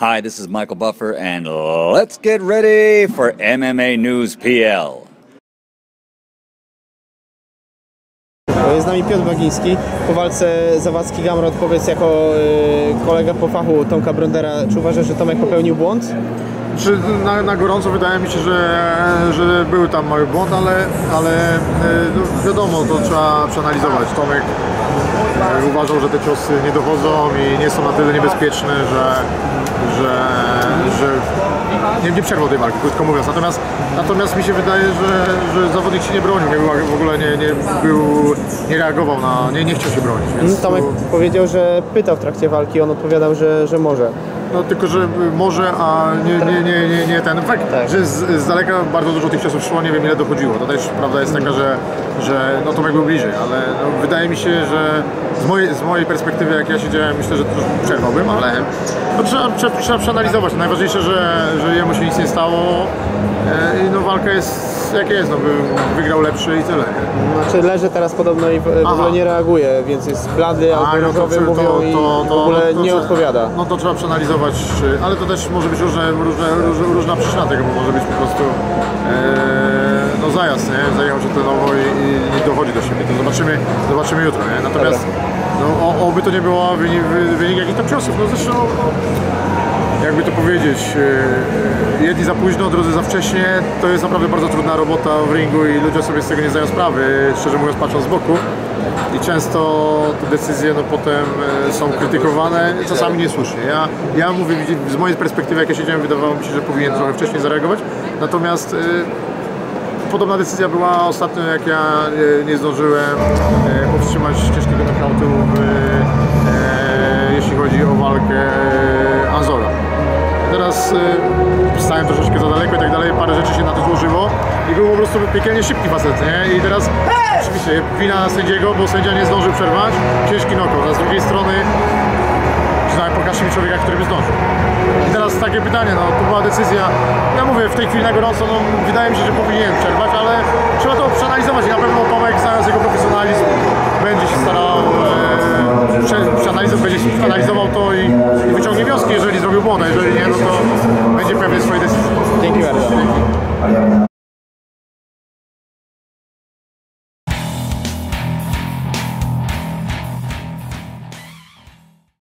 Hi, this is Michael Buffer, and let's get ready for MMA News PL. Jest z nami Piotr Bagiński. Po walce Zawadzki Gamrot, powiedz jako y, kolega po fachu Tomka Brondera, czy uważasz, że Tomek popełnił błąd? Czy na, na gorąco wydaje mi się, że, że był tam mały błąd, ale, ale e, no wiadomo, to trzeba przeanalizować. Tomek e, uważał, że te ciosy nie dochodzą i nie są na tyle niebezpieczne, że, że, że nie, nie przerwał tej walki, krótko mówiąc. Natomiast, natomiast mi się wydaje, że, że zawodnik się nie bronił, nie był, w ogóle nie, nie, był, nie reagował na, nie, nie chciał się bronić. Więc Tomek tu- powiedział, że pytał w trakcie walki, on odpowiadał, że, że może. No tylko, że może, a nie, nie, nie, nie, nie ten fakt, Tak. że z, z daleka bardzo dużo tych ciosów szło, nie wiem ile dochodziło. To też prawda jest taka, że, że no Tomek był bliżej, ale no, wydaje mi się, że z mojej, z mojej perspektywy, jak ja siedziałem, myślę, że troszkę przerwałbym, ale no, trzeba, trzeba, trzeba przeanalizować. Najważniejsze, że, że jemu się nic nie stało e, i no walka jest jak jest, no by wygrał lepszy i tyle. Znaczy leży teraz podobno i w, ogóle nie reaguje, więc jest blady, albo no to, to, mówią to, i to, w ogóle no to nie odpowiada. No to trzeba przeanalizować, czy, ale to też może być różne, różne, różne, różna przyczyna tego, bo może być po prostu e, no zajazd, nie? Zajechał się tlenowo i, i nie dochodzi do siebie. To zobaczymy, zobaczymy jutro, nie? Natomiast no, o, oby to nie było wynik, wy- wynik jakichś tam ciosów. No zresztą jakby to powiedzieć, e, jedni za późno, drudzy za wcześnie. To jest naprawdę bardzo trudna robota w ringu i ludzie sobie z tego nie zdają sprawy, szczerze mówiąc patrząc z boku. I często te decyzje no, potem e, są krytykowane, czasami niesłusznie. Ja, ja mówię, z mojej perspektywy, jak ja siedziałem, wydawało mi się, że powinien trochę wcześniej zareagować. Natomiast podobna decyzja była ostatnio, jak ja nie zdążyłem powstrzymać ciężkiego knockoutu, w, stałem troszeczkę za daleko i tak dalej, parę rzeczy się na to złożyło i był po prostu piekielnie szybki facet, nie? I teraz oczywiście wina sędziego, bo sędzia nie zdążył przerwać, ciężki knockout, a z drugiej strony przynajmniej pokażcie mi człowieka, który by zdążył. I teraz takie pytanie, no to była decyzja, ja mówię w tej chwili na gorąco, no wydaje mi się, że powinien przerwać, ale trzeba to przeanalizować i na pewno Tomek przeanalizować, będzie się analizował to i, wyciągnie wnioski, jeżeli zrobił błąd, a jeżeli nie, no to będzie pewnie swojej decyzji. Dzięki bardzo.